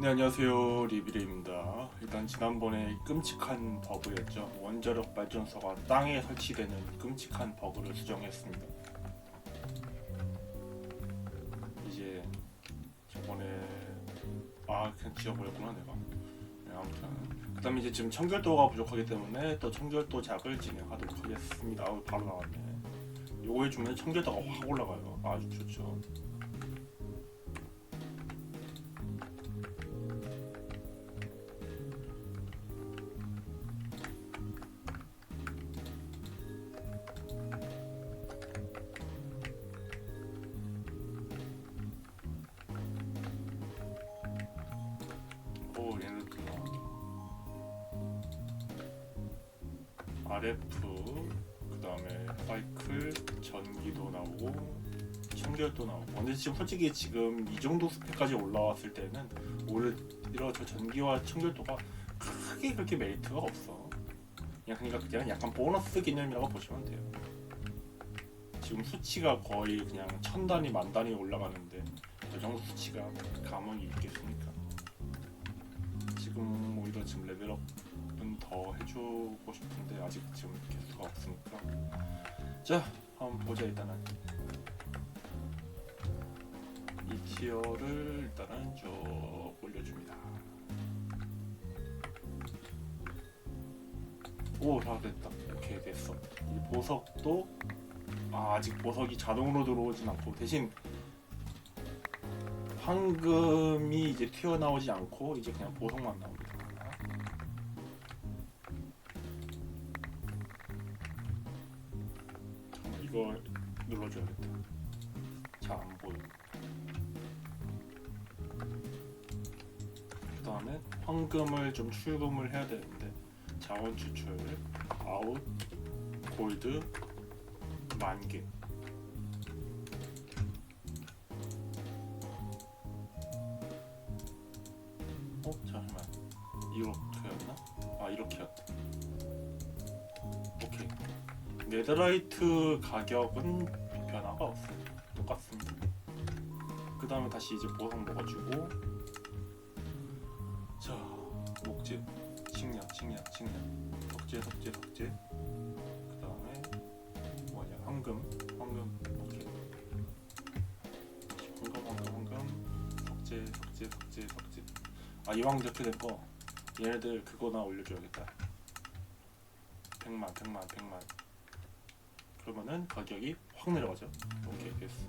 네 안녕하세요 리비레입니다. 일단 지난번에 끔찍한 버그였죠. 원자력 발전소가 땅에 설치되는 끔찍한 버그를 수정했습니다. 이제 저번에 아 그냥 지워버렸구나 내가. 네, 아무튼 그 다음에 이제 지금 청결도가 부족하기 때문에 또 청결도 작을 진행하도록 하겠습니다. 아우 바로 나왔네. 요거 해주면 청결도가 확 올라가요. 아주 좋죠. RF 그 다음에 사이클 전기도 나오고 청결도 나오고. 근데 지금 솔직히 지금 이 정도 스펙까지 올라왔을 때는 오히려 저 전기와 청결도가 크게 그렇게 메리트가 없어. 그냥 그러니까 그냥 약간 보너스 개념이라고 보시면 돼요. 지금 수치가 거의 그냥 천 단위 만 단위 올라가는데 그 정도 수치가 감흥이 있겠습니까? 지금 오히려 지금 레벨업 은 더 해주고 싶은데 아직 지금 개수가 없으니까. 자 한번 보자 일단은. 이 티어를 일단은 쭉 올려줍니다. 오다 됐다. 오케이 됐어. 이 보석도 아, 아직 보석이 자동으로 들어오진 않고 대신 황금이 이제 튀어나오지 않고 이제 그냥 보석만 나옵니다. 이거 눌러줘야겠다. 잘 안 보여. 그 다음에 황금을 좀 출금을 해야 되는데 자원 추출 아웃 골드 만개 네더라이트 가격은 변화가 없어요. 똑같습니다. 그 다음에 다시 이제 보석 먹어주고. 자 목재 식량 식량 식량. 석재 석재 석재. 그 다음에 뭐냐 황금 황금 오케이 황금 황금 황금. 석재 석재 석재 석재. 아 이왕 이렇게 된거. 얘네들 그거나 올려줘야겠다. 100만 100만 100만 그러면은 가격이 확 내려가죠. 오케이 됐어.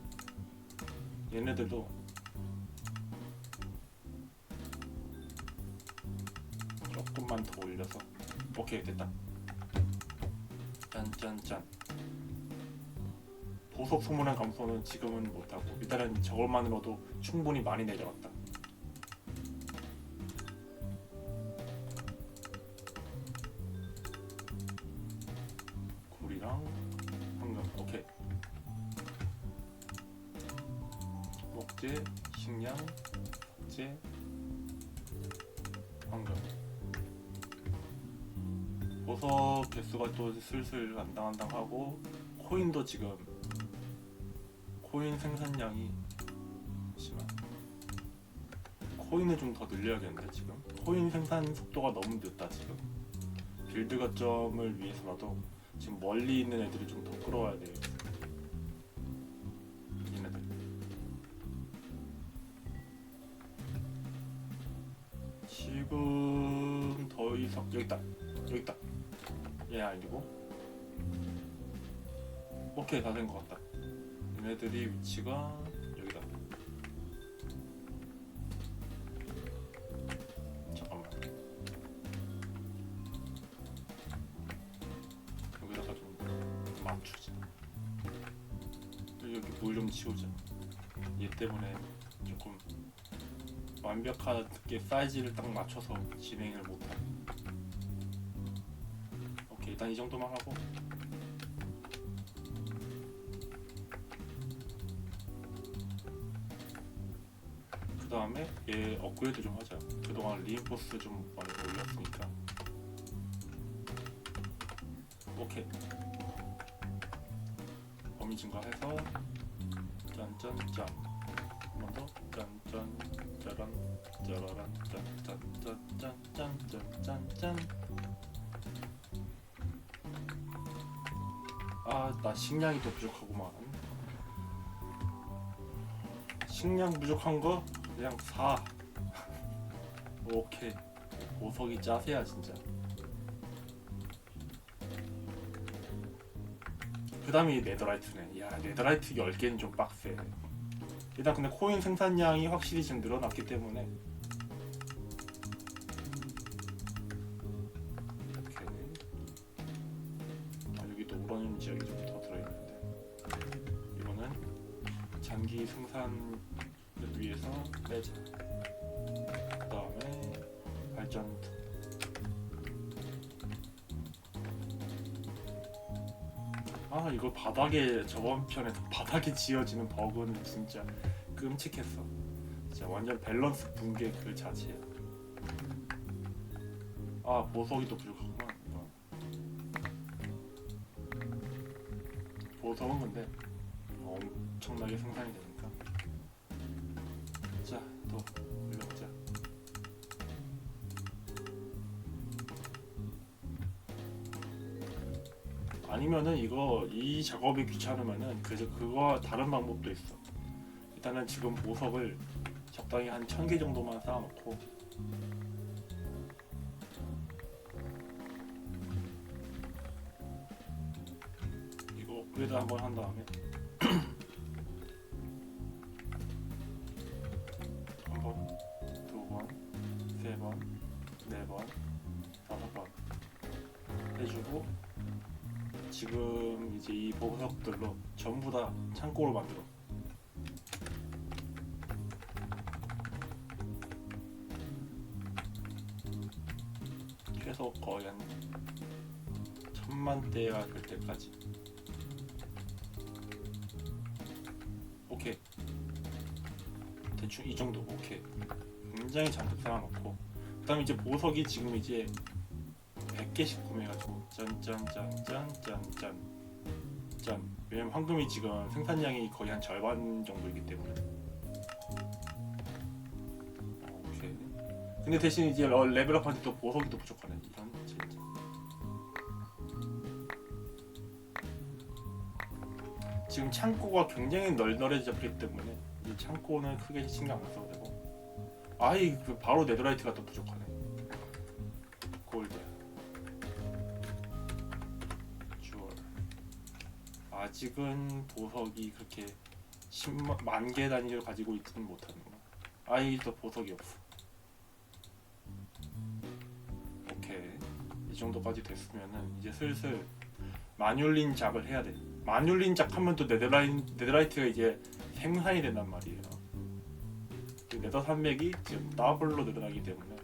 얘네들도 조금만 더 올려서. 오케이 됐다. 짠짠짠. 보석 소문한 감소는 지금은 못하고 일단은 저것만으로도 충분히 많이 내려갔다 목재 식량 석재 황금. 보석 개수가 또 슬슬 안당한당하고 코인도 지금 코인 생산량이 잠시만 코인을 좀 더 늘려야겠는데 지금? 코인 생산 속도가 너무 늦다 지금. 빌드 거점을 위해서라도 지금 멀리 있는 애들이 좀더 끌어와야 돼요 여기 있다. 여기 있다. 얘 아니고. 오케이 다 된 것 같다. 얘네들이 위치가 여기다. 잠깐만. 여기다가 좀 맞추자 여기 물 좀 치우자 얘 때문에 조금 완벽하게 사이즈를 딱 맞춰서 진행을 오케이 일단 이 정도만 하고. 그 다음에 얘 업그레이드 좀 하자. 그동안 리인포스 좀 많이 올렸으니까. 오케이. 범위 증가해서 짠짠짠. 한번 더. 짠짠 짜란 짜라란 짠짠짠짠짠짠짠. 아 나 식량이 더 부족하구만. 식량 부족한 거 그냥 사. 오케이. 보석이 짜세야 진짜. 그 다음이 네더라이트네. 야 네더라이트 10개는 좀 빡세. 일단 근데 코인 생산량이 확실히 지금 늘어났기 때문에 좀 더 들어있는데. 이거는 장기 생산을 위해서 빼자. 그 다음에 발전투 아 이거 바닥에 저번 편에서 바닥에 지어지는 버그는 진짜 끔찍했어. 진짜 완전 밸런스 붕괴 그 자체야. 아 보석이 또 부족 보석은 근데 엄청나게 생산이 되니까 자또 올려보자 아니면은 이거 이 작업이 귀찮으면은 그저 그거 다른 방법도 있어. 일단은 지금 보석을 적당히 한천개 정도만 쌓아놓고 업그레이드 한번 한 다음에 한 번, 두 번, 세 번, 네 번, 다섯 번 해주고 지금 이제 이 보석들로 전부 다 창고를 만들어. 최소 거의 한 천만 대가 될 때까지. 오케이. 대충 이 정도 오케이. 굉장히 잔뜩 쌓아놓고. 그 다음에 이제 보석이 지금 이제 100개씩 구매해가지고 짠짠짠짠짠짠 짠. 왜냐면 황금이 지금 생산량이 거의 한 절반 정도이기 때문에. 오케이. 근데 대신 이제 러- 레벨업한테 또 보석이 또 부족하네. 이런 진짜 지금 창고가 굉장히 널널해졌기 때문에 이 창고는 크게 신경 안 써도 되고. 아이 그 바로 네더라이트가 또 부족하네. 골드. 주얼. 아직은 보석이 그렇게 10만 만개 단위를 가지고 있지는 못하는구나 아이도 보석이 없어. 오케이. 이 정도까지 됐으면은 이제 슬슬 마뇰린 작을 해야 돼 마뇰린 작 하면 또 네더라인, 네더라이트가 이제 생산이 된단 말이에요. 그 네더 산맥이 지금 더블로 늘어나기 때문에.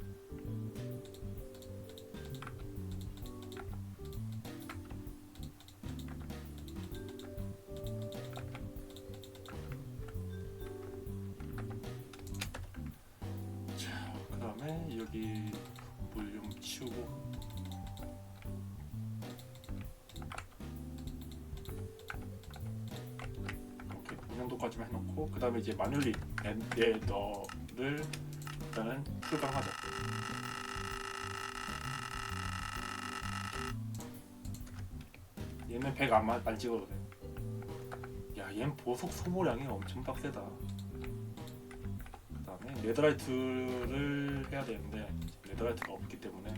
자, 그 다음에 여기 볼륨 치우고 이 정도까지만 해놓고 그 다음에 이제 마늘리 네더를 일단은 풀강하자 얘는 100 안, 안 찍어도 돼. 야, 얘는 보석 소모량이 엄청 빡세다. 그 다음에 네더라이트를 해야 되는데 네더라이트가 없기 때문에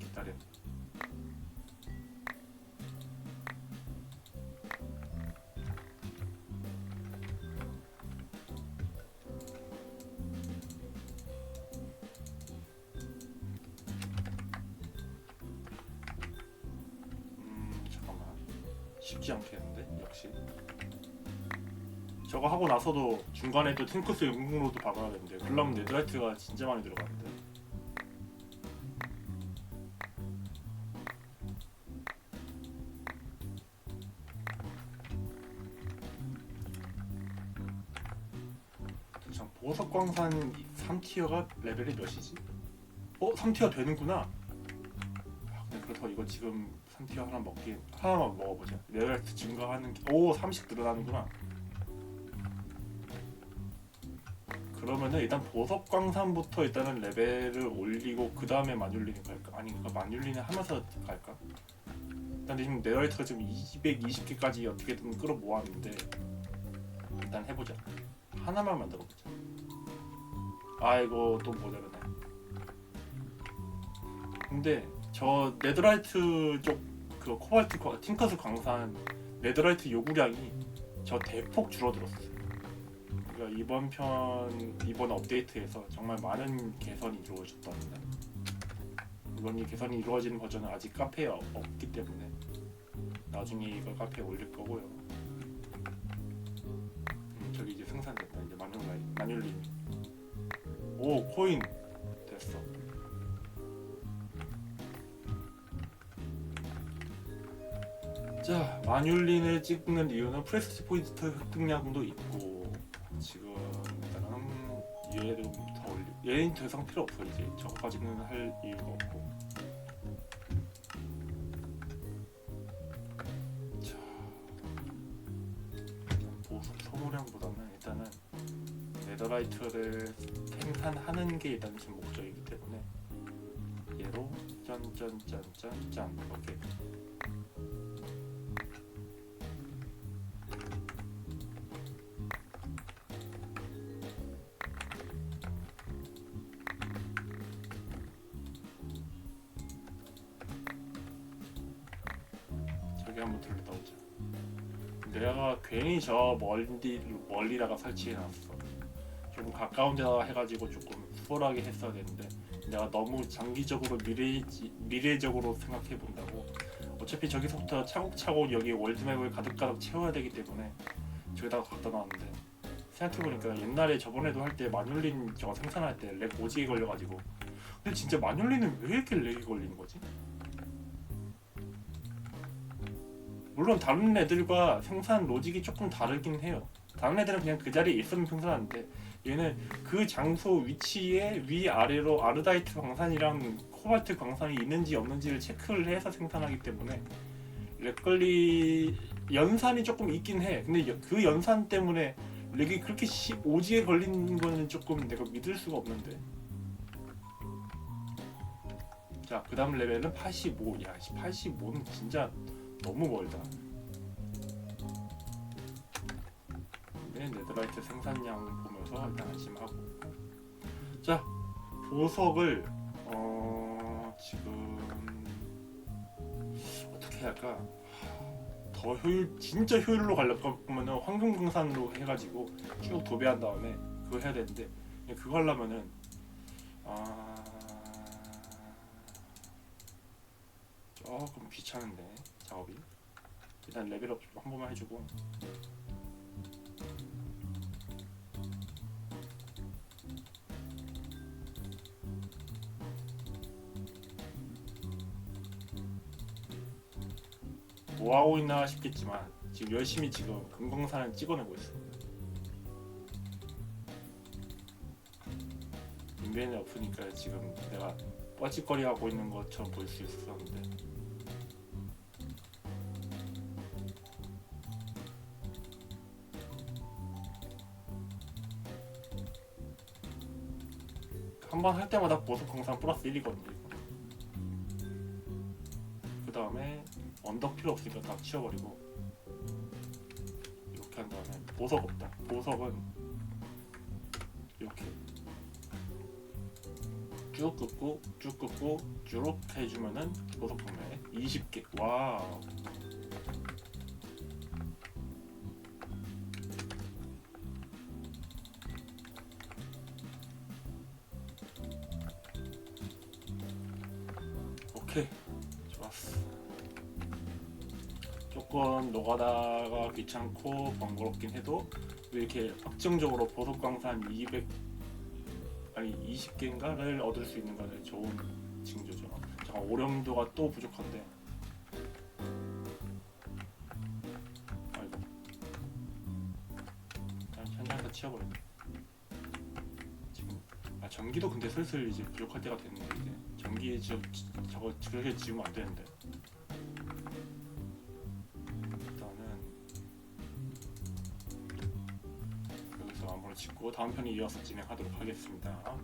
기다려. 않겠는데 역시. 저거 하고 나서도 중간에 또 탱크스 영웅으로도 박아야 되는데 그러면 네드라이트가 진짜 많이 들어가는데 참 보석 광산 3티어가 레벨이 몇이지? 어? 3티어 되는구나 아, 근데 그렇다고 이거 지금 3티어 하나 먹기 하나만 먹어보자 레벨 증가하는 게... 오30 늘어나는구나 그러면은 일단 보석 광산부터 일단은 레벨을 올리고 그 다음에 마뇰린을 갈까? 아니 그러니까 마뇰린을 하면서 갈까? 일단 지금 네더라이트가 지금 220개까지 어떻게든 끌어 모았는데 일단 해보자. 하나만 만들어보자. 아 이거 또 모자르네. 근데 저 네더라이트 쪽 그 코발트 광- 팅커스 광산 네더라이트 요구량이 저 대폭 줄어들었어요. 그러니까 이번 편 이번 업데이트에서 정말 많은 개선이 이루어졌답니다. 물론 이 개선이 이루어지는 버전은 아직 카페에 없- 없기 때문에 나중에 이걸 카페에 올릴 거고요. 음, 저기 이제 생산됐다. 이제 마눌라이 마눌리. 오 코인 자 마눌린을 찍는 이유는 프레스티 포인트 획득량도 있고 지금 일단은 얘를 더 올리 얘는 더 이상 필요 없어. 이제 저거까지는 할 이유가 없고. 자 보석 소모량보다는 일단은 네더라이트를 생산하는 게 일단 지금 목적이기 때문에 얘로 짠짠짠짠짠. 이렇게 저 멀리 멀리다가 설치해놨어. 좀 가까운 데다 해가지고 조금 수월하게 했어야 되는데 내가 너무 장기적으로 미래 미래적으로 생각해 본다고. 어차피 저기서부터 차곡차곡 여기 월드맵을 가득가득 채워야 되기 때문에 저기다가 갖다 놨는데 생각해보니까 옛날에 저번에도 할 때 마눌린 저거 생산할 때 렉 오지게 걸려가지고 근데 진짜 마눌린은 왜 이렇게 렉이 걸리는 거지? 물론 다른 애들과 생산 로직이 조금 다르긴 해요. 다른 애들은 그냥 그 자리에 있으면 생산하는데 얘는 그 장소 위치에 위 아래로 아르다이트 광산이랑 코발트 광산이 있는지 없는지를 체크를 해서 생산하기 때문에 렉걸리 연산이 조금 있긴 해. 근데 여- 그 연산 때문에 렉이 그렇게 시, 오지게 걸리는 거는 조금 내가 믿을 수가 없는데. 자, 그 다음 레벨은 85. 야, 85는 진짜 너무 멀다. 네, 네더라이트 생산량 보면서 일단 안심하고. 자, 보석을 어 지금 어떻게 할까? 더 효율 진짜 효율로 가려고 하면은 환경분산으로 해가지고 쭉 도배한 다음에 그거 해야 되는데 그거 하려면은 아 조금 귀찮은데 작업이. 일단 레벨업 한 번만 해주고. 뭐 하고 있나 싶겠지만 지금 열심히 지금 금강산을 찍어내고 있어. 인벤이 없으니까 지금 내가 뻘짓거리 하고 있는 것처럼 보일 수 있었는데 한번 할 때마다 보석 광산 플러스 1이거든요. 그 다음에 언덕 필요 없으니까 다 치워버리고 이렇게 한 다음에 보석 없다. 보석은 이렇게 쭉 긋고 쭉 긋고 쭉 해주면은 보석 판매 20개. 와우. 오케이 좋았어. 조금 노가다가 귀찮고 번거롭긴 해도 이렇게 확정적으로 보석 광산 200 아니 20개인가를 얻을 수 있는 거는 좋은 징조죠. 잠깐 오염도가 또 부족한데. 아이고. 그냥 현장에서 치워버려. 지금 아 전기도 근데 슬슬 이제 부족할 때가 됐네 이제. 전기 저 저거 그렇게 지우면 안 되는데. 일단은 여기서 아무나 짓고 다음 편에 이어서 진행하도록 하겠습니다.